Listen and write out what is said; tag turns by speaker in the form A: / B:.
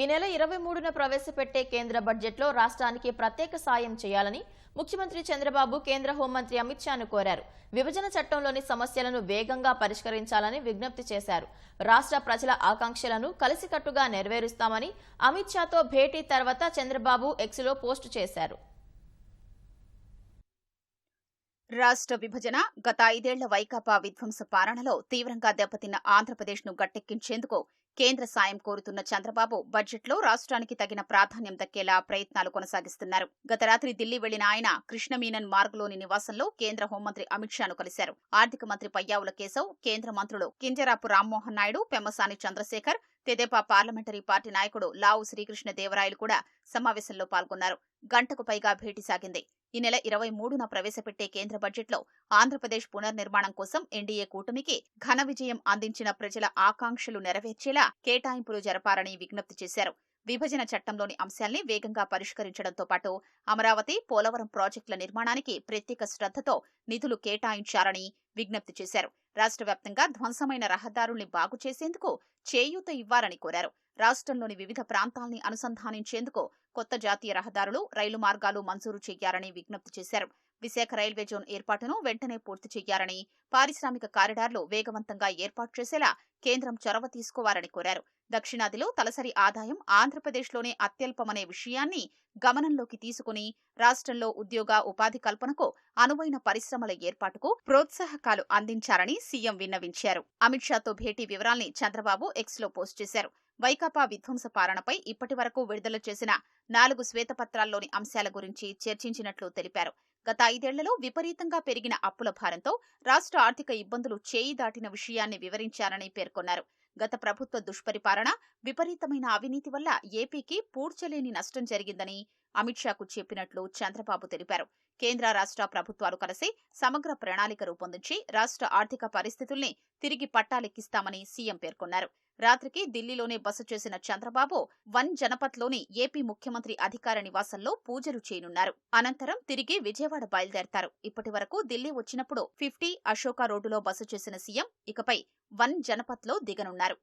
A: ఈ నెల ఇరవై మూడున ప్రవేశపెట్టే కేంద్ర బడ్జెట్లో రాష్ట్రానికి ప్రత్యేక సాయం చేయాలని ముఖ్యమంత్రి చంద్రబాబు కేంద్ర హోంమంత్రి అమిత్ షాను కోరారు. విభజన చట్టంలోని సమస్యలను వేగంగా పరిష్కరించాలని విజ్ఞప్తి చేశారు. రాష్ట్ర ప్రజల ఆకాంక్షలను కలిసికట్టుగా నెరవేరుస్తామని అమిత్ షాతో భేటీ తర్వాత చంద్రబాబు ఎక్స్లో పోస్టు చేశారు.
B: రాష్ట్ర విభజన గత ఐదేళ్ళ వైకాపా విధ్వంస పాలనలో తీవ్రంగా దెబ్బతిన్న ఆంధ్రప్రదేశ్ను గట్టెక్కించేందుకు కేంద్ర సాయం కోరుతున్న చంద్రబాబు బడ్జెట్లో రాష్ట్రానికి తగిన ప్రాధాన్యం దక్కేలా ప్రయత్నాలు కొనసాగిస్తున్నారు. గత రాత్రి ఢిల్లీ వెళ్ళిన ఆయన కృష్ణమీనన్ మార్గ్లోని నివాసంలో కేంద్ర హోంమంత్రి అమిత్ షాను కలిశారు. ఆర్థిక మంత్రి పయ్యావుల కేశవ్ కేంద్ర మంత్రులు కింజరాపు రామ్మోహన్ నాయుడు పెమ్మసాని చంద్రశేఖర్ తెదేపా పార్లమెంటరీ పార్టీ నాయకుడు లావు శ్రీకృష్ణ దేవరాయలు కూడా సమావేశంలో పాల్గొన్నారు. గంటకు పైగా భేటీ సాగింది. ఈ నెల ఇరవై మూడున ప్రవేశపెట్టే కేంద్ర బడ్జెట్లో ఆంధ్రప్రదేశ్ పునర్నిర్మాణం కోసం ఎన్డీఏ కూటమికి ఘన విజయం అందించిన ప్రజల ఆకాంక్షలు నెరవేర్చేలా కేటాయింపులు జరపాలని విజ్ఞప్తి చేశారు. విభజన చట్టంలోని అంశాల్ని వేగంగా పరిష్కరించడంతో పాటు అమరావతి పోలవరం ప్రాజెక్టుల నిర్మాణానికి ప్రత్యేక శ్రద్ధతో నిధులు కేటాయించాలని విజ్ఞప్తి చేశారు. రాష్ట్ర వ్యాప్తంగా ధ్వంసమైన రహదారుల్ని బాగు చేసేందుకు చేయూత ఇవ్వాలని కోరారు. రాష్ట్రంలోని వివిధ ప్రాంతాల్ని అనుసంధానించేందుకు కొత్త జాతీయ రహదారులు రైలు మార్గాలు మంజూరు చేయాలని విజ్ఞప్తి చేశారు. విశాఖ రైల్వే జోన్ ఏర్పాటును వెంటనే పూర్తి చేయాలని పారిశ్రామిక కారిడార్లు వేగవంతంగా ఏర్పాటు చేసేలా కేంద్రం చొరవ తీసుకోవాలని కోరారు. దక్షిణాదిలో తలసరి ఆదాయం ఆంధ్రప్రదేశ్లోనే అత్యల్పమనే విషయాన్ని గమనంలోకి తీసుకుని రాష్ట్రంలో ఉద్యోగ ఉపాధి కల్పనకు అనువైన పరిశ్రమల ఏర్పాటుకు ప్రోత్సాహకాలు అందించాలని సీఎం విన్నవించారు. అమిత్ షాతో భేటీ వివరాల్ని చంద్రబాబు ఎక్స్లో పోస్ట్ చేశారు. వైకాపా విధ్వంస పాలనపై ఇప్పటి వరకు విడుదల చేసిన నాలుగు శ్వేతపత్రాల్లోని అంశాల గురించి చర్చించినట్లు తెలిపారు. గత ఐదేళ్ళలో విపరీతంగా పెరిగిన అప్పుల భారంతో రాష్ట్ర ఆర్థిక ఇబ్బందులు చేయి దాటిన విషయాన్ని వివరించారని పేర్కొన్నారు. గత ప్రభుత్వ దుష్పరిపాలన విపరీతమైన అవినీతి వల్ల ఏపీకి పూడ్చలేని నష్టం జరిగిందని అమిత్ షాకు చెప్పినట్లు చంద్రబాబు తెలిపారు. కేంద్ర రాష్ట్ర ప్రభుత్వాలు కలిసి సమగ్ర ప్రణాళిక రూపొందించి రాష్ట్ర ఆర్థిక పరిస్థితుల్ని తిరిగి పట్టాలెక్కిస్తామని సీఎం పేర్కొన్నారు. రాత్రికి ఢిల్లీలోనే బస చేసిన చంద్రబాబు వన్ జనపథ్లోని ఏపీ ముఖ్యమంత్రి అధికార నివాసంలో పూజలు చేయనున్నారు. అనంతరం తిరిగి విజయవాడ బయలుదేరతారు. ఇప్పటి వరకు ఢిల్లీ వచ్చినప్పుడు ఫిఫ్టీ అశోక రోడ్డులో బస చేసిన సీఎం ఇకపై వన్ జనపథ్లో దిగనున్నారు.